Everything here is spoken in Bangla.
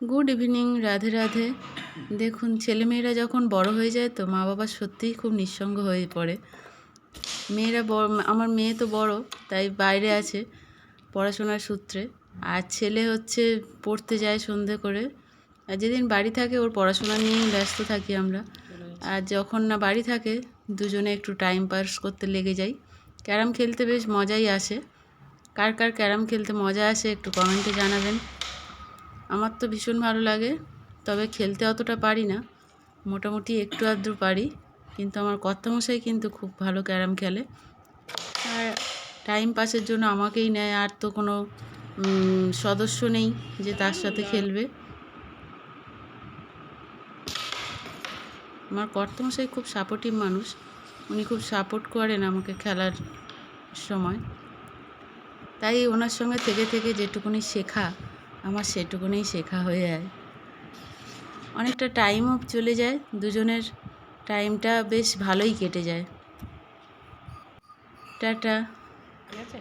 গুড ইভিনিং রাধে রাধে দেখুন, ছেলেমেয়েরা যখন বড় হয়ে যায় তো মা বাবা সত্যিই খুব নিঃসঙ্গ হয়ে পড়ে। মেয়েরা বড় আমার মেয়ে তো বড়, তাই বাইরে আছে পড়াশোনার সূত্রে। আর ছেলে হচ্ছে পড়তে যায় সন্ধে করে। আর যেদিন বাড়ি থাকে ওর পড়াশোনা নিয়েই ব্যস্ত থাকি আমরা। আর যখন না বাড়ি থাকে, দুজনে একটু টাইম পাস করতে লেগে যাই। ক্যারাম খেলতে বেশ মজাই আসে। কার কার ক্যারাম খেলতে মজা আসে একটু কমেন্টে জানাবেন। আমার তো ভীষণ ভালো লাগে, তবে খেলতে অতটা পারি না। মোটামুটি একটু আধটু পারি, কিন্তু আমার কর্তামশাই কিন্তু খুব ভালো ক্যারাম খেলে। আর টাইম পাসের জন্য আমাকেই নেয়, আর তো কোনো সদস্য নেই যে তার সাথে খেলবে। আমার কর্তামশাই খুব সাপোর্টিভ মানুষ, উনি খুব সাপোর্ট করেন আমাকে খেলার সময়। তাই ওনার সঙ্গে থেকে থেকে যেটুকুনি শেখা আমার সেটুকুনেই শেখা হয়ে যায়। অনেকটা টাইমও চলে যায়, দুজনের টাইমটা বেশ ভালোই কেটে যায়। টাটা। ঠিক আছে?